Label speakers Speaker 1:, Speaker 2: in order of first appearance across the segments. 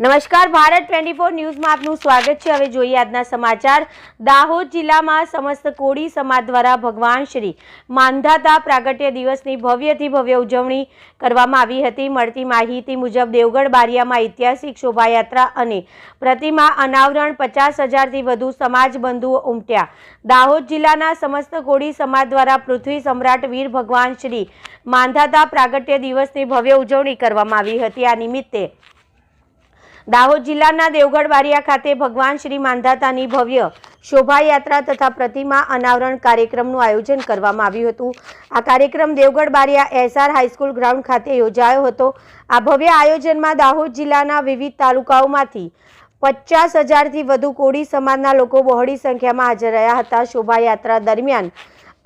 Speaker 1: નમસ્કાર, Bharat twenty four ન્યૂઝમાં આપનું સ્વાગત છે. હવે જોઈએ આજના સમાચાર. દાહોદ જિલ્લામાં સમસ્ત કોળી સમાજ દ્વારા ભગવાન શ્રી માંધાતા પ્રાગટ્ય દિવસની ભવ્યથી ભવ્ય ઉજવણી કરવામાં આવી હતી. મળતી માહિતી મુજબ દેવગઢ બારિયામાં ઐતિહાસિક શોભાયાત્રા અને પ્રતિમા અનાવરણ પચાસ હજારથી વધુ સમાજ બંધુઓ ઉમટ્યા. દાહોદ જિલ્લાના સમસ્ત કોળી સમાજ દ્વારા પૃથ્વી સમ્રાટ વીર ભગવાન શ્રી માંધાતા પ્રાગટ્ય દિવસની ભવ્ય ઉજવણી કરવામાં આવી હતી. આ નિમિત્તે દાહોદ જિલ્લાના દેવગઢ બારિયા ખાતે ભગવાન શ્રી માંધાતાની ભવ્ય શોભાયાત્રા તથા પ્રતિમા અનાવરણ કાર્યક્રમનું આયોજન કરવામાં આવ્યું હતું. આ કાર્યક્રમ Devgadh Baria SR high school ground ખાતે યોજાયો હતો. આ ભવ્ય આયોજનમાં દાહોદ જિલ્લાના વિવિધ તાલુકાઓમાંથી પચાસ હજારથી વધુ કોળી સમાજના લોકો બહોળી સંખ્યામાં હાજર રહ્યા હતા. શોભાયાત્રા દરમિયાન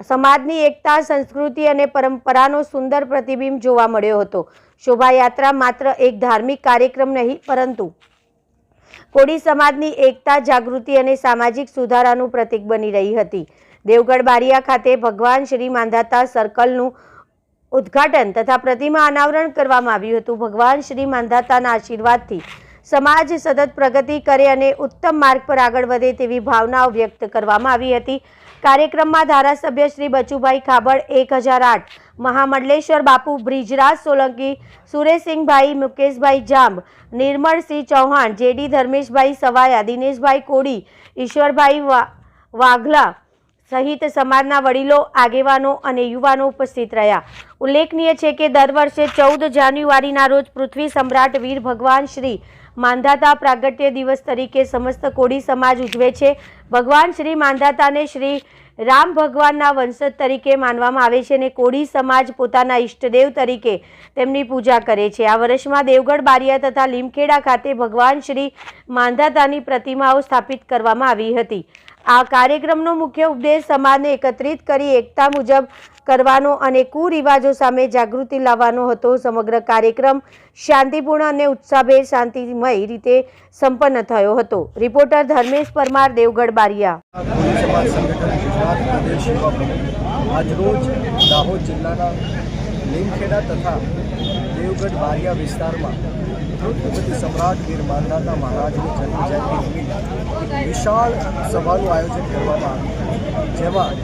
Speaker 1: સમાજની એકતા, સંસ્કૃતિ અને પરંપરાનો સુંદર પ્રતિબિંબ જોવા મળ્યો હતો. શોભાયાત્રા માત્ર એક ધાર્મિક કાર્યક્રમ નહીં, પરંતુ કોળી સમાજની એકતા, જાગૃતિ અને સામાજિક સુધારાનું પ્રતીક બની રહી હતી. દેવગઢ બારિયા ખાતે ભગવાન શ્રી માંધાતા સર્કલનું ઉદ્ઘાટન તથા પ્રતિમા અનાવરણ કરવામાં આવ્યું હતું. ભગવાન શ્રી માંધાતાના આશીર્વાદથી સમાજ સતત પ્રગતિ કરે અને ઉત્તમ માર્ગ પર આગળ વધે તેવી ભાવનાઓ વ્યક્ત કરવામાં આવી હતી. કાર્યક્રમમાં ધારાસભ્ય શ્રી બચુભાઈ ખાબડ એક હજાર આઠ, મહામંડલેશ્વર બાપુ બ્રિજરાજ સોલંકી, સુરેશસિંહભાઈ, મુકેશભાઈ જાંબ, નિર્મળસિંહ ચૌહાણ, જેડી ધર્મેશભાઈ સવાયા, દિનેશભાઈ કોડી, ઈશ્વરભાઈ વાઘલા સહિત સમાજના વડીલો, આગેવાનો અને યુવાનો ઉપસ્થિત રહ્યા. ઉલ્લેખનીય છે કે દર વર્ષે ચૌદ જાન્યુઆરીના રોજ પૃથ્વી સમ્રાટ વીર ભગવાન શ્રી માંધાતા પ્રાગટ્ય દિવસ તરીકે સમસ્ત કોળી સમાજ ઉજવે છે. ભગવાન શ્રી માંધાતાને શ્રી રામ ભગવાનના વંશજ તરીકે માનવામાં આવે છે અને કોળી સમાજ પોતાના ઈષ્ટદેવ તરીકે તેમની પૂજા કરે છે. આ વર્ષમાં દેવગઢ, બારિયા તથા લીમખેડા ખાતે ભગવાન શ્રી માંધાતાની પ્રતિમાઓ સ્થાપિત કરવામાં આવી હતી. આ કાર્યક્રમનો મુખ્ય ઉપદેશ સમાજને એકત્રિત કરી એકતા મુજબ કરવાનો અને કુરિવાજો સામે જાગૃતિ લાવવાનો હતો. સમગ્ર કાર્યક્રમ શાંતિપૂર્ણ અને ઉત્સાહભેર શાંતિમય રીતે સંપન્ન થયો હતો. રિપોર્ટર ધર્મેશ પરમાર, દેવગઢ, બારિયા.
Speaker 2: ગુજરાત પ્રદેશ આજરોજ દાહોદ જિલ્લાના લીમખેડા તથા દેવગઢ બારિયા વિસ્તારમાં પૃથ્વીપતિ સમ્રાટ વીર માંધાતા મહારાજની જન્મજયંતિ વિશાળ સભાનું આયોજન કરવામાં આવ્યું. જેમાં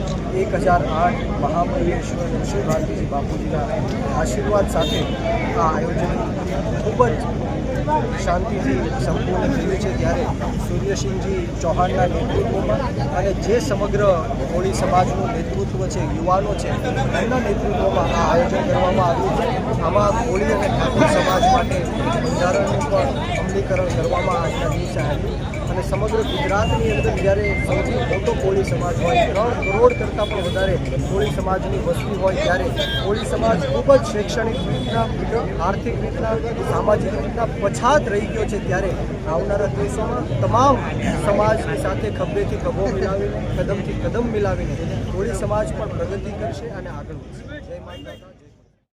Speaker 2: એક હજાર આઠ મહાબળેશ્વર શ્રી ભારતીજી બાપુજીના આશીર્વાદ સાથે આ આયોજન ખૂબ જ શાંતિથી સંપૂર્ણ થયું છે ત્યારે સૂર્યસિંહજી ચૌહાણના નેતૃત્વમાં અને જે સમગ્ર કોળી સમાજનું નેતૃત્વ છે, યુવાનો છે, એમના નેતૃત્વમાં આ આયોજન કરવામાં આવ્યું છે. આમાં કોળી અને ઠાકોર સમાજ માટે બંધારણનું પણ અમલીકરણ કરવામાં આજના દિવસે આવ્યું અને સમગ્ર ગુજરાતની અંદર જ્યારે સૌથી મોટો કોળી સમાજ હોય, ત્રણ કરોડ કરતાં પણ વધારે કોળી સમાજની વસ્તી હોય, ત્યારે કોળી સમાજ ખૂબ જ શૈક્ષણિક રીતના, આર્થિક રીતના, સામાજિક રીતના પછાત રહી ગયો છે ત્યારે આવનારા દિવસોમાં તમામ સમાજની સાથે ખભેથી ખભો મિલાવીને, કદમથી કદમ મિલાવીને કોળી સમાજ પણ પ્રગતિ કરશે અને આગળ વધશે. જય માતા